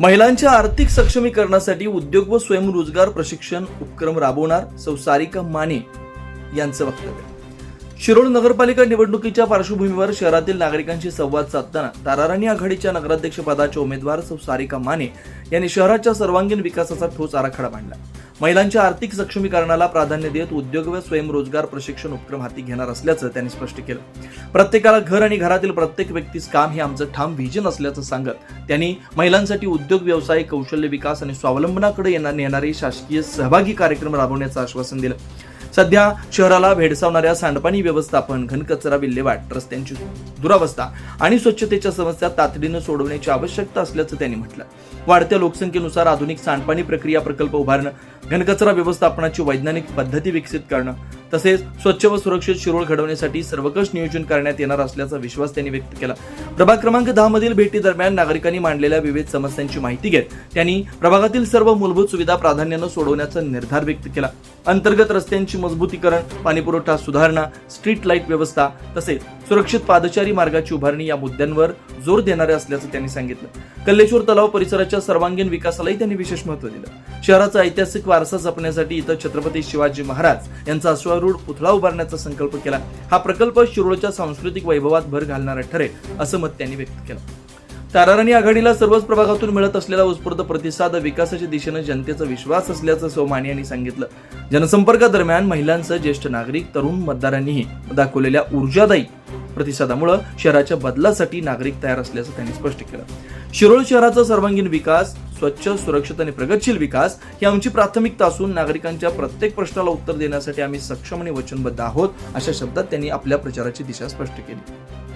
महिलांच्या आर्थिक सक्षमीकरणासाठी उद्योग व स्वयंरोजगार प्रशिक्षण उपक्रम राबवणार सौ सारिका माने यांचं वक्तव्य. शिरोळ नगरपालिका निवडणुकीच्या पार्श्वभूमीवर शहरातील नागरिकांशी संवाद साधताना ताराराणी आघाडीच्या नगराध्यक्षपदाचे उमेदवार सौ सारिका माने यांनी शहराच्या सर्वांगीण विकासाचा ठोस आराखडा मांडला. महिलांच्या आर्थिक सक्षमीकरणाला प्राधान्य देत उद्योग व स्वयंरोजगार प्रशिक्षण उपक्रम हाती घेणार असल्याचं त्यांनी स्पष्ट केलं. प्रत्येकाला घर आणि घरातील प्रत्येक व्यक्तीस काम हे आमचं ठाम व्हिजन असल्याचं सांगत त्यांनी महिलांसाठी उद्योग व्यवसाय कौशल्य विकास आणि स्वावलंबनाकडे येणार नेणारे शासकीय सहभागी कार्यक्रम राबवण्याचं आश्वासन दिलं. सध्या शहराला भेडसावणाऱ्या सांडपाणी व्यवस्थापन घनकचरा विल्हेवाट रस्त्यांची दुरावस्था आणि स्वच्छतेच्या समस्या तातडीनं सोडवण्याची आवश्यकता असल्याचं त्यांनी म्हटलं. वाढत्या लोकसंख्येनुसार आधुनिक सांडपाणी प्रक्रिया प्रकल्प उभारणं घनकचरा व्यवस्थापनाची वैज्ञानिक पद्धती विकसित करणं तसेच स्वच्छ व सुरक्षित शिरोळ घडवण्यासाठी सर्वकष नियोजन करण्यात येणार असल्याचा विश्वास त्यांनी व्यक्त केला. प्रभाग क्रमांक दहा मधील भेटी दरम्यान नागरिकांनी मांडलेल्या विविध समस्यांची माहिती घेत त्यांनी प्रभागातील सर्व मूलभूत सुविधा प्राधान्यानं सोडवण्याचा निर्धार व्यक्त केला. अंतर्गत रस्त्यांची मजबूतीकरण पाणीपुरवठा सुधारणा स्ट्रीट लाइट व्यवस्था तसेच सुरक्षित पादचारी मार्गाची उभारणी या मुद्द्यांवर जोर देणारे असल्याचं त्यांनी सांगितलं. कल्लेश्वर तलाव परिसराच्या सर्वांगीण विकासालाही त्यांनी विशेष महत्त्व दिलं. शहराचा ऐतिहासिक वारसा जपण्यासाठी इथं छत्रपती शिवाजी महाराज यांचा अश्वारूढ पुतळा उभारण्याचा संकल्प केला. हा प्रकल्प शिरोळच्या सांस्कृतिक वैभवात भर घालणारा ठरेल असं मत त्यांनी व्यक्त केलं. ताराराणी आघाडीला सर्वच प्रभागातून मिळत असलेला उत्स्फूर्त प्रतिसाद विकासाच्या दिशेनं जनतेचा विश्वास असल्याचं सोमाने यांनी सांगितलं. जनसंपर्कादरम्यान महिलांसह ज्येष्ठ नागरिक तरुण मतदारांनीही दाखवलेल्या ऊर्जादायी प्रतिसादामुळे शहराच्या बदलासाठी नागरिक तयार असल्याचं त्यांनी स्पष्ट केलं. शिरोळ शहराचा सर्वांगीण विकास स्वच्छ सुरक्षित आणि प्रगतशील विकास ही आमची प्राथमिकता असून नागरिकांच्या प्रत्येक प्रश्नाला उत्तर देण्यासाठी आम्ही सक्षम आणि वचनबद्ध आहोत अशा शब्दात त्यांनी आपल्या प्रचाराची दिशा स्पष्ट केली.